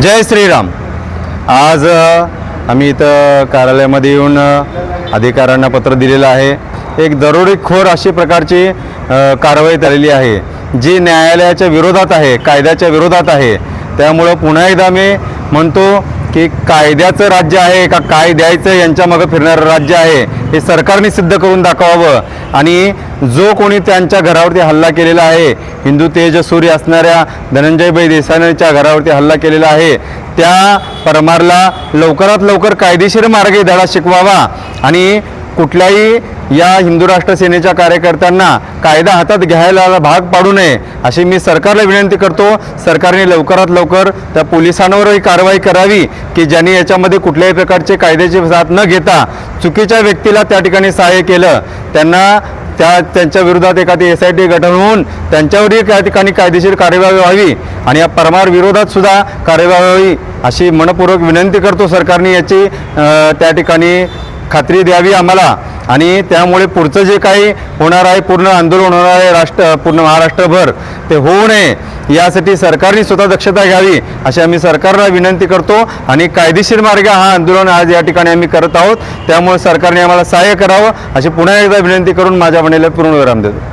जय श्रीराम. आज आम्ही इथं कार्यालयामध्ये येऊन अधिकाऱ्यांना पत्र दिलेलं आहे. एक दरोडेखोर अशी प्रकारची कारवाई झालेली आहे जी न्यायालयाच्या विरोधात आहे कायद्याच्या विरोधात आहे. त्यामुळं पुन्हा एकदा मी म्हणतो की कायद्याचं राज्य आहे का काय द्यायचं यांच्या मागं फिरणारं राज्य आहे हे सरकारने सिद्ध करून दाखवावं. आणि जो कोणी त्यांच्या घरावरती हल्ला केलेला आहे हिंदू तेज सूर्य असणाऱ्या धनंजयभाई देसाईच्या घरावरती हल्ला केलेला आहे. त्या परमारला लवकरात लवकर कायदेशीर मार्गे धडा शिकवावा. आणि कुठल्याही या हिंदू राष्ट्र सेनेच्या कार्यकर्त्यांना कायदा हातात घ्यायला भाग पाडू नये अशी मी सरकारला विनंती करतो. सरकारने लवकरात लवकर त्या पोलिसांवरही कारवाई करावी की ज्यांनी याच्यामध्ये कुठल्याही प्रकारचे कायद्याची साथ न घेता चुकीच्या व्यक्तीला त्या ठिकाणी सहाय्य केलं. त्यांना त्या त्यांच्या विरोधात एखादी एस आय टी गठन होऊन त्यांच्यावरही त्या ठिकाणी कायदेशीर कार्यवाही व्हावी आणि या परमार विरोधात सुद्धा कार्यवाही व्हावी अशी मनपूर्वक विनंती करतो सरकारने याची त्या ठिकाणी खात्री द्यावी आम्हाला. आणि त्यामुळे पुढचं जे काही होणार आहे पूर्ण आंदोलन होणार आहे राष्ट्र पूर्ण महाराष्ट्रभर ते होऊ नये. यासाठी सरकारने स्वतः दक्षता घ्यावी अशी आम्ही सरकारला विनंती करतो. आणि कायदेशीर मार्ग हा आंदोलन आज या ठिकाणी आम्ही करत आहोत. त्यामुळे सरकारने आम्हाला सहाय्य करावं अशी पुन्हा एकदा विनंती करून माझ्या म्हणेला पूर्णविराम देतो.